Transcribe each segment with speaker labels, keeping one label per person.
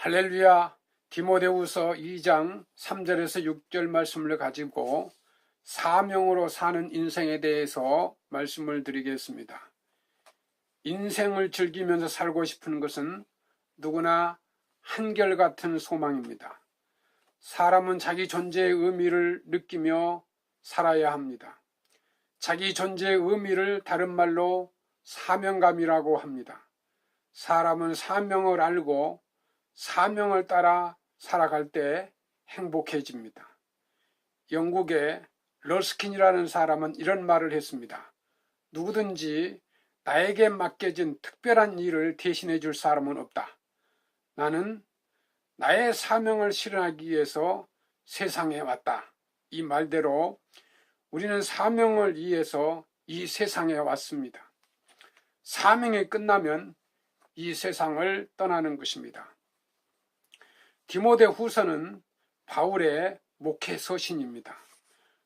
Speaker 1: 할렐루야 디모데후서 2장 3절에서 6절 말씀을 가지고 사명으로 사는 인생에 대해서 말씀을 드리겠습니다. 인생을 즐기면서 살고 싶은 것은 누구나 한결같은 소망입니다. 사람은 자기 존재의 의미를 느끼며 살아야 합니다. 자기 존재의 의미를 다른 말로 사명감이라고 합니다. 사람은 사명을 알고 사명을 따라 살아갈 때 행복해집니다. 영국의 러스킨이라는 사람은 이런 말을 했습니다. 누구든지 나에게 맡겨진 특별한 일을 대신해 줄 사람은 없다. 나는 나의 사명을 실현하기 위해서 세상에 왔다. 이 말대로 우리는 사명을 위해서 이 세상에 왔습니다. 사명이 끝나면 이 세상을 떠나는 것입니다. 디모데 후서는 바울의 목회 서신입니다.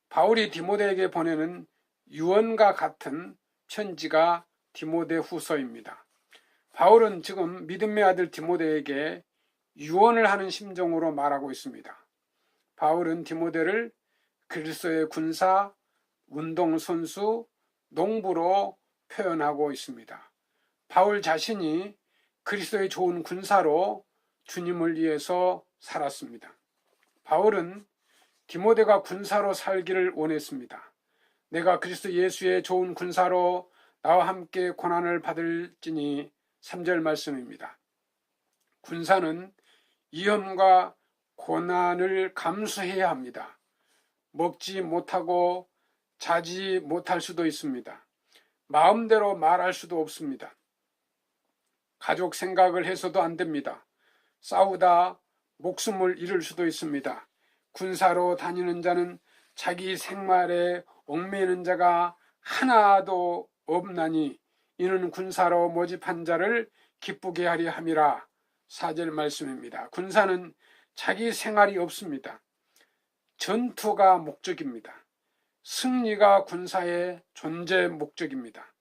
Speaker 1: 바울이 디모데에게 보내는 유언과 같은 편지가 디모데 후서입니다. 바울은 지금 믿음의 아들 디모데에게 유언을 하는 심정으로 말하고 있습니다. 바울은 디모데를 그리스도의 군사, 운동선수, 농부로 표현하고 있습니다. 바울 자신이 그리스도의 좋은 군사로 주님을 위해서 살았습니다. 바울은 디모데가 군사로 살기를 원했습니다. 내가 그리스도 예수의 좋은 군사로 나와 함께 고난을 받을지니 3절 말씀입니다. 군사는 위험과 고난을 감수해야 합니다. 먹지 못하고 자지 못할 수도 있습니다. 마음대로 말할 수도 없습니다. 가족 생각을 해서도 안 됩니다. 싸우다 목숨을 잃을 수도 있습니다. 군사로 다니는 자는 자기 생활에 얽매이는 자가 하나도 없나니 이는 군사로 모집한 자를 기쁘게 하려 함이라 사절 말씀입니다. 군사는 자기 생활이 없습니다. 전투가 목적입니다. 승리가 군사의 존재 목적입니다.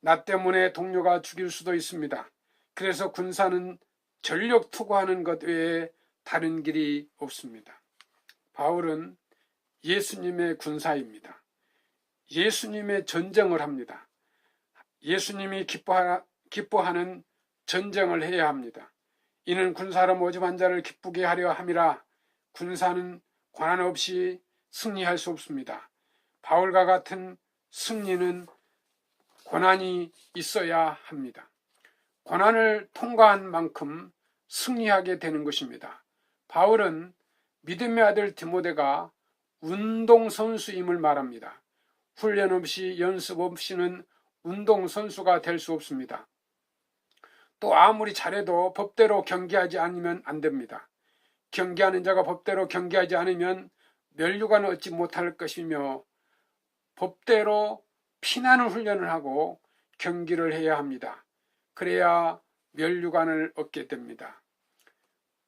Speaker 1: 나 때문에 동료가 죽일 수도 있습니다. 그래서 군사는 전력 투구하는 것 외에 다른 길이 없습니다. 바울은 예수님의 군사입니다. 예수님의 전쟁을 합니다. 예수님이 기뻐하, 기뻐하는 전쟁을 해야 합니다. 이는 군사로 모집한 자를 기쁘게 하려 함이라 군사는 관한 없이 승리할 수 없습니다. 바울과 같은 승리는 고난이 있어야 합니다. 고난을 통과한 만큼 승리하게 되는 것입니다. 바울은 믿음의 아들 디모데가 운동선수임을 말합니다. 훈련 없이 연습 없이는 운동선수가 될 수 없습니다. 또 아무리 잘해도 법대로 경기하지 않으면 안 됩니다. 경기하는 자가 법대로 경기하지 않으면 멸류관을 얻지 못할 것이며 법대로 피나는 훈련을 하고 경기를 해야 합니다. 그래야 멸류관을 얻게 됩니다.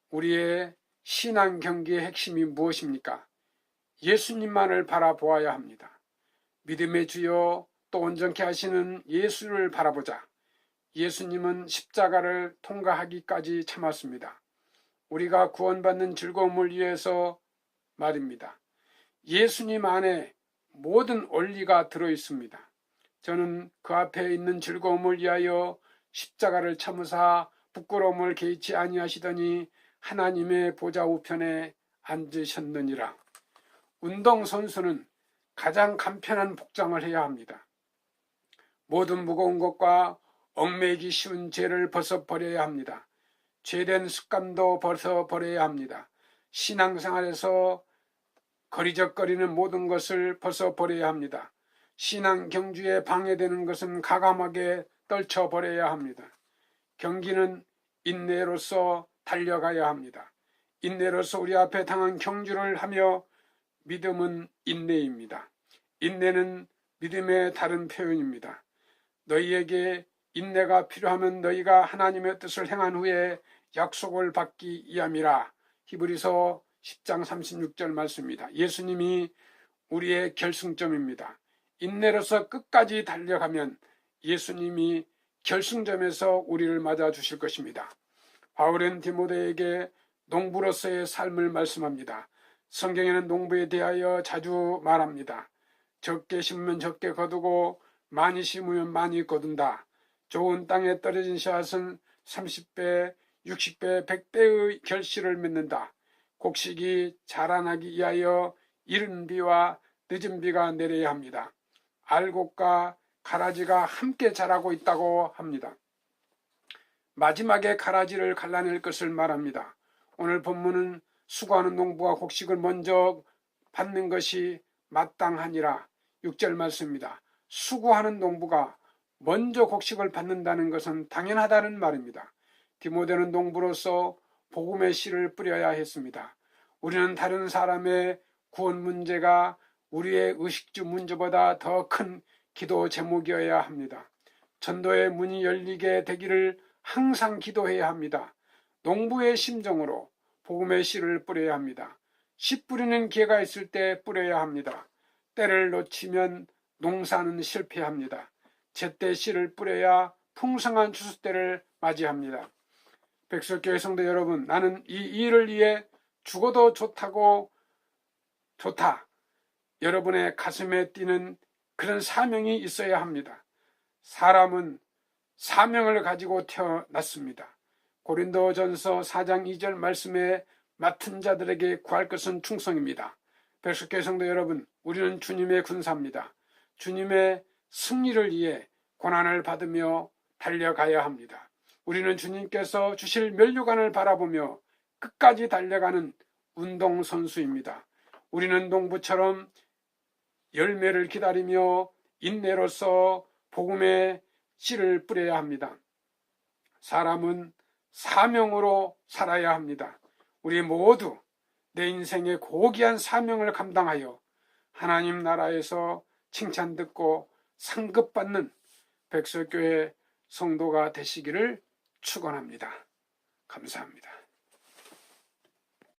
Speaker 1: 우리의 신앙 경기의 핵심이 무엇입니까? 예수님만을 바라보아야 합니다. 믿음의 주요 또 온전케 하시는 예수를 바라보자. 예수님은 십자가를 통과하기까지 참았습니다. 우리가 구원받는 즐거움을 위해서 말입니다. 예수님 안에 모든 원리가 들어 있습니다. 저는 그 앞에 있는 즐거움을 위하여 십자가를 참으사 부끄러움을 개의치 아니하시더니 하나님의 보좌 우편에 앉으셨느니라. 운동선수는 가장 간편한 복장을 해야 합니다. 모든 무거운 것과 얽매기 쉬운 죄를 벗어버려야 합니다. 죄된 습관도 벗어버려야 합니다. 신앙생활에서 거리적거리는 모든 것을 벗어버려야 합니다. 신앙 경주에 방해되는 것은 가감하게 떨쳐버려야 합니다. 경기는 인내로서 달려가야 합니다. 인내로서 우리 앞에 당한 경주를 하며 믿음은 인내입니다. 인내는 믿음의 다른 표현입니다. 너희에게 인내가 필요하면 너희가 하나님의 뜻을 행한 후에 약속을 받기 위함이라. 히브리서 10장 36절 말씀입니다. 예수님이 우리의 결승점입니다. 인내로서 끝까지 달려가면 예수님이 결승점에서 우리를 맞아 주실 것입니다. 바울은 디모데에게 농부로서의 삶을 말씀합니다. 성경에는 농부에 대하여 자주 말합니다. 적게 심으면 적게 거두고 많이 심으면 많이 거둔다. 좋은 땅에 떨어진 씨앗은 30배, 60배, 100배의 결실을 맺는다. 곡식이 자라나기 위하여 이른 비와 늦은 비가 내려야 합니다. 알곡과 가라지가 함께 자라고 있다고 합니다. 마지막에 가라지를 갈라낼 것을 말합니다. 오늘 본문은 수고하는 농부가 곡식을 먼저 받는 것이 마땅하니라 6절 말씀입니다. 수고하는 농부가 먼저 곡식을 받는다는 것은 당연하다는 말입니다. 디모데는 농부로서 복음의 씨를 뿌려야 했습니다. 우리는 다른 사람의 구원 문제가 우리의 의식주 문제보다 더 큰 기도 제목이어야 합니다. 전도의 문이 열리게 되기를 항상 기도해야 합니다. 농부의 심정으로 복음의 씨를 뿌려야 합니다. 씨 뿌리는 기회가 있을 때 뿌려야 합니다. 때를 놓치면 농사는 실패합니다. 제때 씨를 뿌려야 풍성한 추수 때를 맞이합니다. 백설교회 성도 여러분, 나는 이 일을 위해 죽어도 좋다고 좋다. 여러분의 가슴에 뛰는 그런 사명이 있어야 합니다. 사람은 사명을 가지고 태어났습니다. 고린도전서 4장 2절 말씀에 맡은 자들에게 구할 것은 충성입니다. 백석교회 성도 여러분, 우리는 주님의 군사입니다. 주님의 승리를 위해 고난을 받으며 달려가야 합니다. 우리는 주님께서 주실 면류관을 바라보며 끝까지 달려가는 운동선수입니다. 우리는 농부처럼 열매를 기다리며 인내로서 복음의 씨를 뿌려야 합니다. 사람은 사명으로 살아야 합니다. 우리 모두 내 인생의 고귀한 사명을 감당하여 하나님 나라에서 칭찬 듣고 상급받는 백설교회 성도가 되시기를 축원합니다. 감사합니다.